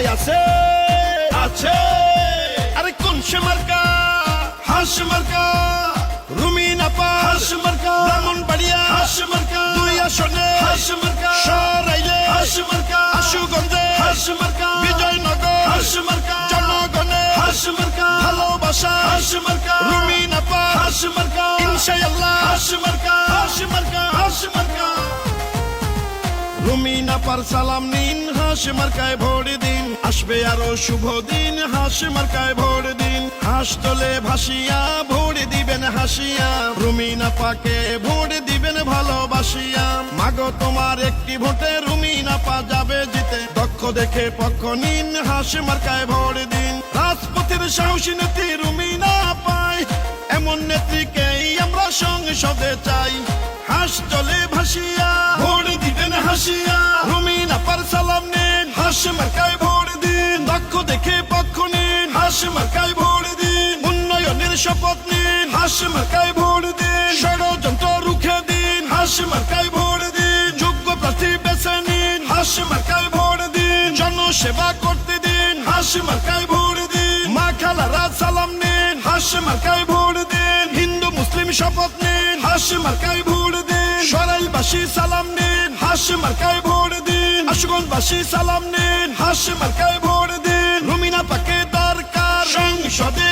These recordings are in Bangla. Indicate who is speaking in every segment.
Speaker 1: মার্কায় আছে আছে আরে কোন সে মার্কা হাস মার্কা রুমিন আপা হাস মার্কা রামন বাড়িয়া হাস মার্কা দুই আসনে হাস মার্কা সরাইলে হাস মার্কা আশুগঞ্জে হাস মার্কা বিজয়নগর হাস মার্কা জনগণে হাস মার্কা ভালোবাসা হাস মার্কা রুমিন আপা হাস মার্কা ইনশাআল্লাহ হাস মার্কা হাস মার্কা হাস মার্কা রুমিনা পার সালাম নিন, হাস মার্কায় ভোট দিন। আসবে আরও শুভ দিন, হাস মার্কায় ভোট দিন। হাস তোলে ভাসিয়া, ভোট দিবেন হাসিয়া। রুমিনা পাকে ভোট দিবেন ভালোবাসিয়া। মাগো তোমার একটি ভোটে রুমিনা পা যাবে জিতে। দক্ষ দেখে পক্ষ নিন, হাস মার্কায় ভোট দিন। রাজপথের সাহসী নেত্রী রুমিনা পায় এমন নেত্রীকেই আমরা সংসদে চাই। হাস চলে ভাসিয়া নিন হাস মার্কায় ভোট দিন। ষড়যন্ত্র রুখে দিন। হাস মার্কায় ভোট দিন। যোগ্য প্রার্থী বেছে নিন। হাস মার্কায় ভোট দিন। জনসেবা করতে দিন। হাস মার্কায় ভোট দিন। মা খালারা সালাম নিন। হাস মার্কায় ভোট দিন। হিন্দু, মুসলিম শপথ নিন। হাস মার্কায় ভোট দিন। সরাইলবাসী সালাম নিন। হাস মার্কায় ভোট দিন। আশুগঞ্জবাসী সালাম নিন। হাস মার্কায় ভোট দিন। রুমিনা পাকে দরকার। সংসদে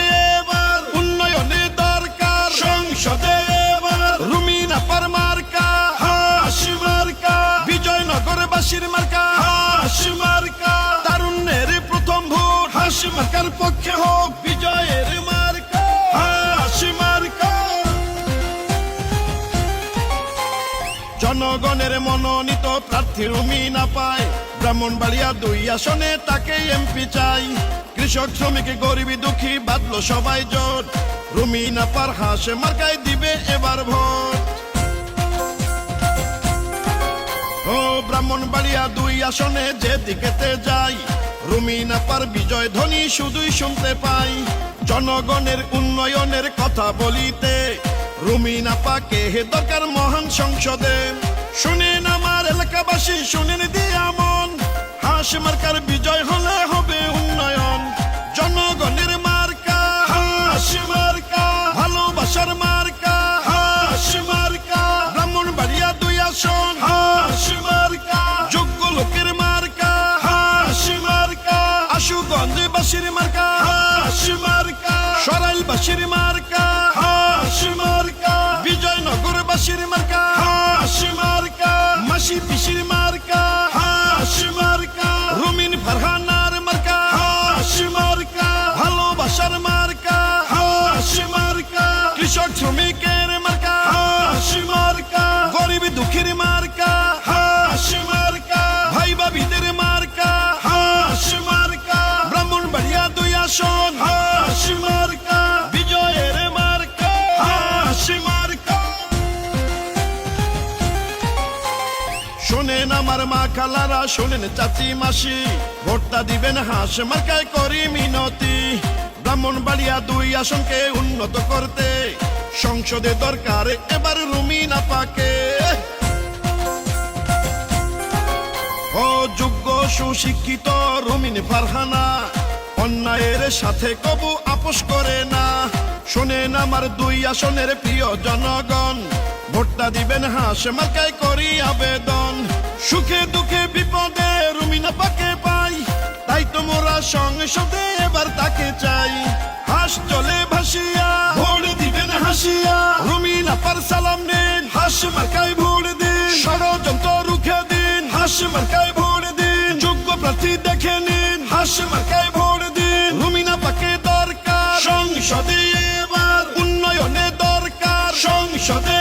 Speaker 1: মার্কার পক্ষে হোক বিজয়ের মার্কা মার্কা। জনগণের মনোনীত প্রার্থী রুমিনা পায়। ব্রাহ্মণবাড়িয়া দুই আসনে তাকে এমপি চাই। কৃষক, শ্রমিক, গরিবী, দুঃখী, বাদলো সবাই জোট। রুমিনা পার হাসে মার্কায় দিবে এবার ভোট। ও, ব্রাহ্মণবাড়িয়া দুই আসনে যে দিকেতে যাই রুমিনা পার বিজয় ধ্বনি শুধুই শুনতে পাই। জনগণের উন্নয়নের কথা বলিতে। রুমিনা পাকে হে দরকার মহান সংসদে। শুনেন আমার এলাকাবাসী, শুনেন আশুগঞ্জ বাসির মার্কা হাস মার্কা সরাইল বাসির মার্কা হাস মার্কা বিজয়নগর বাসির মার্কা। শোনেন আমার মা খালারা, শোনেন চাচি মাসি। ভোটটা দিবেন হাঁস মার্কায় করি মিনতি। ব্রাহ্মণবাড়িয়া দুই আসনকে উন্নত করতে সংসদে দরকার, এবার পাকে। ও যোগ্য সুশিক্ষিত রুমিন ফারহানা, অন্যায়ের সাথে কবু আপোষ করে না। শোনেন আমার দুই আসনের প্রিয় জনগণ, ভোটটা দিবেন হাঁস মার্কায় করি আবেদন। সুখে দুঃখে বিপদে রুমিনা পাকে পাই। তাই তো মোরা সংসদে এবার তাকে চাই। হাস চলে ভাসিয়া, ভোট দিবেন হাসিয়া। রুমিনা পার সালাম নেন, হাঁস মার্কায় ভোট দিন। ষড়যন্ত্র রুখে দিন, হাঁস মার্কায় ভোট দিন। যোগ্য প্রার্থী দেখে নিন, হাঁস মার্কায় ভোট দিন। রুমিনা পাকে দরকার, সংসদে এবার উন্নয়নে দরকার, সংসদে